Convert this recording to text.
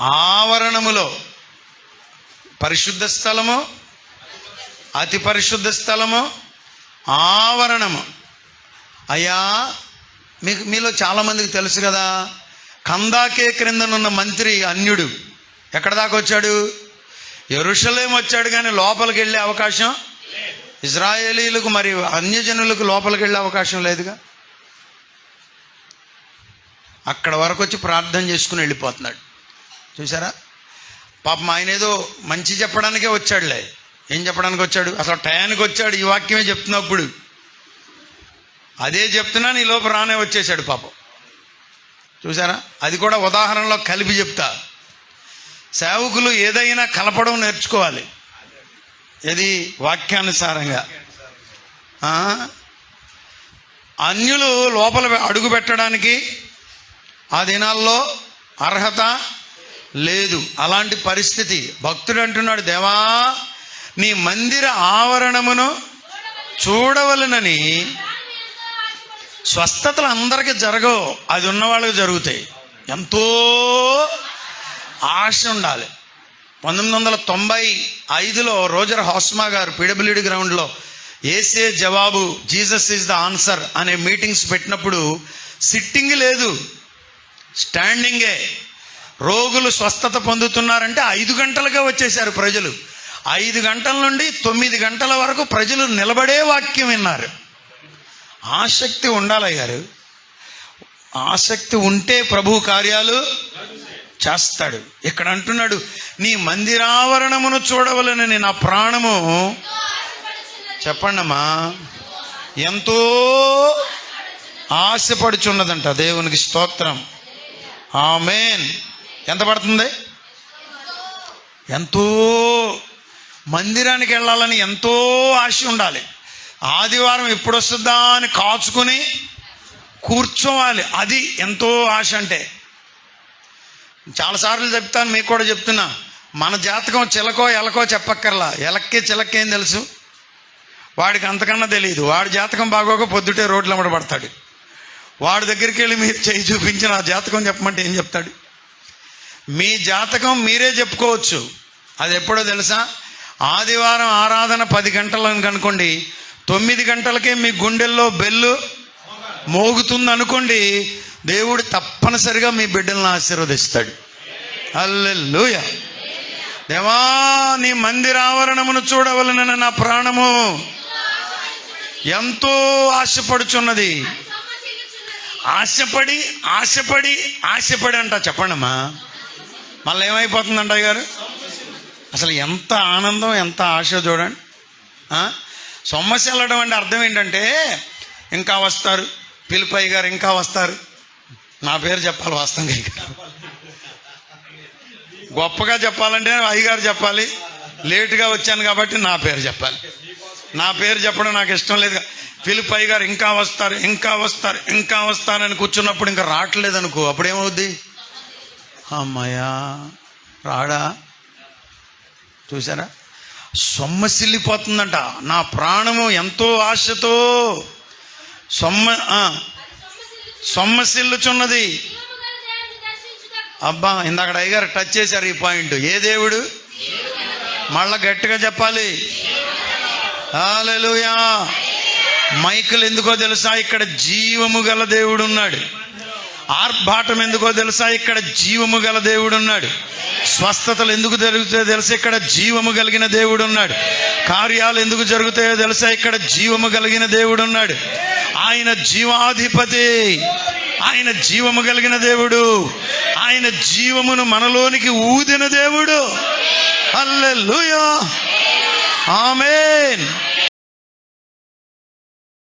ఆవరణములో పరిశుద్ధ స్థలము అతి పరిశుద్ధ స్థలము ఆవరణము. అయ్యా మీకు మీలో చాలామందికి తెలుసు కదా కందాకే క్రిందనున్న మంత్రి అన్యుడు ఎక్కడ దాకా వచ్చాడు? ఎరుషలేం వచ్చాడు కానీ లోపలికి వెళ్ళే అవకాశం ఇజ్రాయేలీలకు మరి అన్యజనులకు లోపలికి వెళ్ళే అవకాశం లేదుగా? అక్కడ వరకు వచ్చి ప్రార్థన చేసుకుని వెళ్ళిపోతున్నాడు. చూసారా పాపం ఆయన ఏదో మంచి చెప్పడానికే వచ్చాడులే. ఏం చెప్పడానికి వచ్చాడు? అసలు టయానికి వచ్చాడు ఈ వాక్యమే చెప్తున్నప్పుడు. అదే చెప్తున్నా నీ లోపు రానే వచ్చేసాడు పాపం. చూసారా అది కూడా ఉదాహరణలో కలిపి చెప్తా. సేవకులు ఏదైనా కలపడం నేర్చుకోవాలి. ఇది వాక్యానుసారంగా. అన్యులు లోపల అడుగు పెట్టడానికి ఆ దినాల్లో అర్హత లేదు అలాంటి పరిస్థితి. భక్తుడు అంటున్నాడు దేవా నీ మందిర ఆవరణమును చూడవలనని స్వస్థతలు అందరికీ జరగవు. అది ఉన్న వాళ్ళకి జరుగుతాయి. ఎంతో ఆశ ఉండాలి. పంతొమ్మిది వందల తొంభై ఐదులో రోజర్ హాస్మా గారు పిడబ్ల్యూడి గ్రౌండ్లో ఏసే జవాబు జీసస్ ఈజ్ ద ఆన్సర్ అనే మీటింగ్స్ పెట్టినప్పుడు సిట్టింగ్ లేదు స్టాండింగే. రోగులు స్వస్థత పొందుతున్నారంటే ఐదు గంటలుగా వచ్చేసారు ప్రజలు. ఐదు గంటల నుండి తొమ్మిది గంటల వరకు ప్రజలు నిలబడే వాక్యం విన్నారు. ఆసక్తి ఉండాలయ్యారు గారు. ఆసక్తి ఉంటే ప్రభు కార్యాలు చేస్తాడు. ఇక్కడ అంటున్నాడు నీ మందిరావరణమును చూడవలనని నా ప్రాణము. చెప్పండమ్మా. ఎంతో ఆశపడుచున్నదంట దేవునికి స్తోత్రం. ఆమెన్. ఎంత పడుతుంది? ఎంతో మందిరానికి వెళ్ళాలని ఎంతో ఆశ ఉండాలి. ఆదివారం ఎప్పుడు వస్తుందా అని కాచుకుని కూర్చోవాలి. అది ఎంతో ఆశ అంటే. చాలాసార్లు చెప్తాను మీకు కూడా చెప్తున్నా. మన జాతకం చిలకో ఎలకో చెప్పక్కర్లా. ఎలక్కి చిలక్కేం తెలుసు? వాడికి అంతకన్నా తెలియదు వాడి జాతకం బాగోక పొద్దుటే రోడ్లు అమ్మడబడతాడు వాడి దగ్గరికి వెళ్ళి మీరు చేయి చూపించి నా జాతకం చెప్పమంటే ఏం చెప్తాడు? మీ జాతకం మీరే చెప్పుకోవచ్చు. అది ఎప్పుడో తెలుసా? ఆదివారం ఆరాధన పది గంటలను అనుకోండి తొమ్మిది గంటలకే మీ గుండెల్లో బెల్లు మోగుతుంది అనుకోండి దేవుడు తప్పనిసరిగా మీ బిడ్డలను ఆశీర్వదిస్తాడు. అల్లెల్లుయ దేవా నీ మందిరావరణమును చూడవలనని నా ప్రాణము ఎంతో ఆశపడుచున్నది. ఆశపడి ఆశపడి ఆశపడి అంట చెప్పండమ్మా. మళ్ళీ ఏమైపోతుందండి అయ్య గారు? అసలు ఎంత ఆనందం ఎంత ఆశ చూడండి. ఆ? సొమ్మసి వెళ్ళడం అంటే అర్థం ఏంటంటే ఇంకా వస్తారు. పిలిపయ్య గారు ఇంకా వస్తారు. నా పేరు చెప్పాలి వాస్తవంగా గొప్పగా చెప్పాలంటే అయ్యగారు చెప్పాలి. లేటుగా వచ్చాను కాబట్టి నా పేరు చెప్పాలి. నా పేరు చెప్పడం నాకు ఇష్టం లేదు. పిలిపయ్య గారు ఇంకా వస్తారు ఇంకా వస్తారు ఇంకా వస్తారని కూర్చున్నప్పుడు ఇంకా రావట్లేదు అనుకో అప్పుడేమవుద్ది? అమ్మయ్యా రాడా. చూసారా సొమ్మసిల్లిపోతుందంట నా ప్రాణము ఎంతో ఆశతో సొమ్మ సొమ్మసిల్లుచున్నది అబ్బా ఇందాక అయ్యగారు టచ్ చేశారు ఈ పాయింట్. ఏ దేవుడు? మళ్ళా గట్టిగా చెప్పాలి. హల్లెలూయా మైకులు ఎందుకో తెలుసా? ఇక్కడ జీవము గల దేవుడు ఉన్నాడు ఆర్భాటం ఎందుకో తెలుసా? ఇక్కడ జీవము గల దేవుడు ఉన్నాడు స్వస్థతలు ఎందుకు జరుగుతాయో తెలుసా? ఇక్కడ జీవము కలిగిన దేవుడు ఉన్నాడు కార్యాలు ఎందుకు జరుగుతాయో తెలుసా? ఇక్కడ జీవము కలిగిన దేవుడు ఉన్నాడు ఆయన జీవాధిపతి. ఆయన జీవము కలిగిన దేవుడు. ఆయన జీవమును మనలోనికి ఊదిన దేవుడు. హల్లెలూయా. ఆమెన్.